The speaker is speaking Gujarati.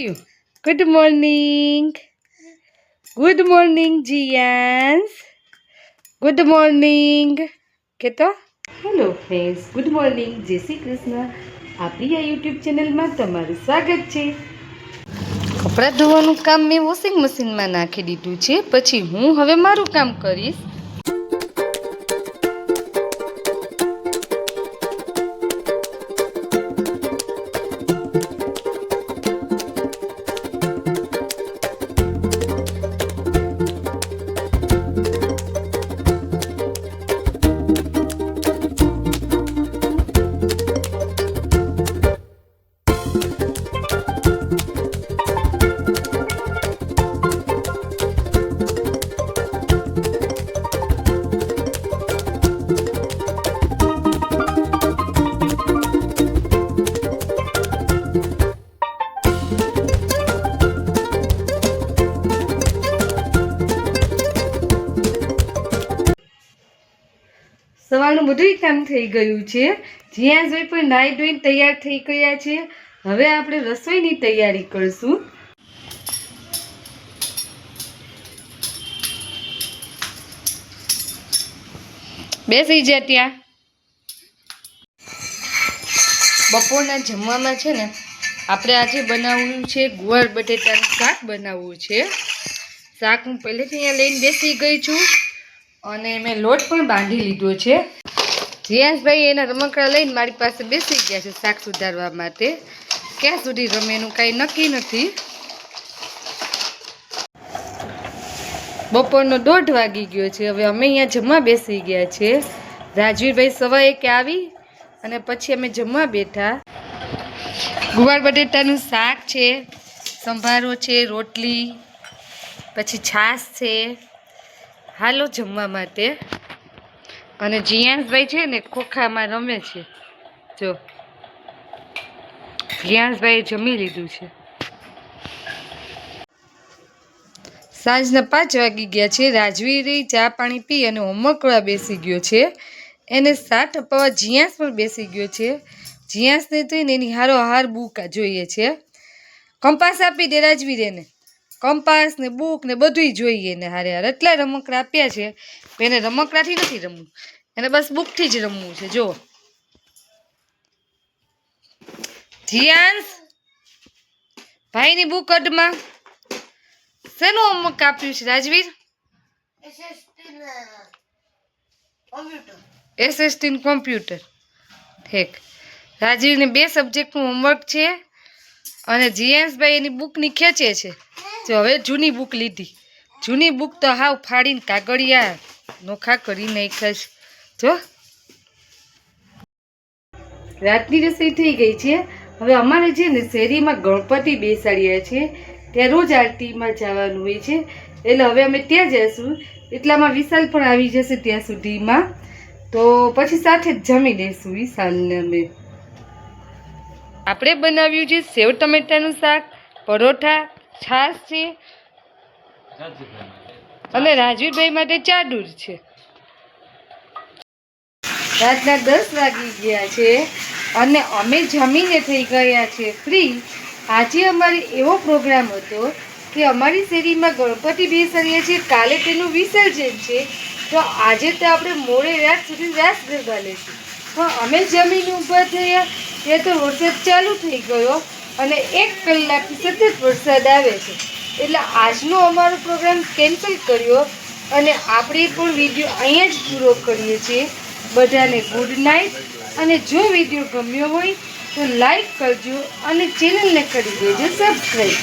ગુડ મોર્નિંગ ગુડ મોર્નિંગ જીયાન્સ ગુડ મોર્નિંગ કે તો હેલો ફ્રેન્ડ્સ ગુડ મોર્નિંગ જય શ્રી કૃષ્ણ આપણી આ યુટ્યુબ ચેનલમાં તમારું સ્વાગત છે કપડાં ધોવાનું કામ મેં વોશિંગ મશીનમાં નાખી દીધું છે. પછી હું હવે મારું કામ કરીશ. સવારનું બધું કામ થઈ ગયું છે. જ્યાં જોઈ પણ નાહી ધોઈને તૈયાર થઈ ગયા છે. હવે આપણે રસોઈની તૈયારી કરશું. બેસી જા ત્યાં. બપોરના જમવામાં છે ને, આપણે આજે બનાવવું છે ગુવાર બટેટાનું શાક બનાવવું છે. શાક હું પહેલેથી અહીંયા લઈને બેસી ગઈ છું. અને મેં લોટ પણ બાંધી લીધો છે. જીયાસભાઈ એના રમકડા લઈને મારી પાસે બેસી ગયા છે શાક સુધારવા માટે. ક્યાં સુધી રમે એનું કાંઈ નક્કી નથી. બપોરનો દોઢ વાગી ગયો છે. હવે અમે અહીંયા જમવા બેસી ગયા છે. રાજવીરભાઈ સવા કે આવી અને પછી અમે જમવા બેઠા. ગુવાર બટેટાનું શાક છે, સંભારો છે, રોટલી, પછી છાશ છે. હાલો જમવા માટે. અને જીયાંશભાઈ છે ને ખોખામાં રમે છે. જો. જીયાંશભાઈએ જમી લીધું છે. સાંજના પાંચ વાગી ગયા છે. રાજવીરે ચા પાણી પી અને હોમવર્ક કરવા બેસી ગયો છે. એને સાત અપાવવા જીયાંશ પણ બેસી ગયો છે. જીયાંશને એને એની હારો હાર બુકા જોઈએ છે. કંપાસ આપી દે રાજવીરેને કંપાસ ને બુક ને બધુંય જોઈએ ને હારે હારે. એટલા રમકડા આપ્યા છે. એને રમકડાથી નથી રમવું. એને બસ બુકથી જ રમવું છે. જો જીયાંશ ભાઈની બુક અડમાં. શેનું હોમવર્ક આપ્યું છે, રાજવીર? SST computer. ઠીક. રાજવીરને બે સબ્જેક્ટનું હોમવર્ક છે અને જીએસભાઈ એની બુકની ખેંચે છે. જો હવે જૂની બુક લીધી. જૂની બુક તો હાવ ફાડીને કાગળિયા નોખા કરી નાખાશ જો. રાતની રસોઈ થઈ ગઈ છે. હવે અમારે છે ને શેરીમાં ગણપતિ બેસાડ્યા છે. ત્યાં રોજ આરતીમાં જવાનું હોય છે. એટલે હવે અમે ત્યાં જઈશું. એટલામાં વિશાલ પણ આવી જશે ત્યાં સુધીમાં. તો પછી સાથે જ જમી લઈશું વિશાલને અમે. આપણે બનાવ્યું છે સેવ ટમેટાનું શાક, પરોઠા છાશ છે. અને રાજવીરભાઈ માટે ચાડુર છે. રાતના દસ વાગી ગયા છે અને અમે જમીને થઈ ગયા છે ફ્રી. આજે અમારે એવો પ્રોગ્રામ હતો કે અમારી શેરીમાં ગણપતિ બેસાડીએ છીએ કાલે તેનું વિસર્જન છે. તો આજે તો આપણે મોડે રાત સુધી રાસ ગરબા લેશું. પણ અમે જમીન ઉપર થયા, એ તો વરસાદ ચાલુ થઈ ગયો. અને એક કલાકથી સતત વરસાદ આવે છે. એટલે આજનો અમારો પ્રોગ્રામ કેન્સલ કર્યો અને આપણે પણ વીડિયો અહીંયા જ પૂરો કરીએ છીએ. બધાને ગુડ નાઇટ અને જો વીડિયો ગમ્યો હોય તો લાઈક કરજો અને ચેનલને કરી દેજો સબસ્ક્રાઈબ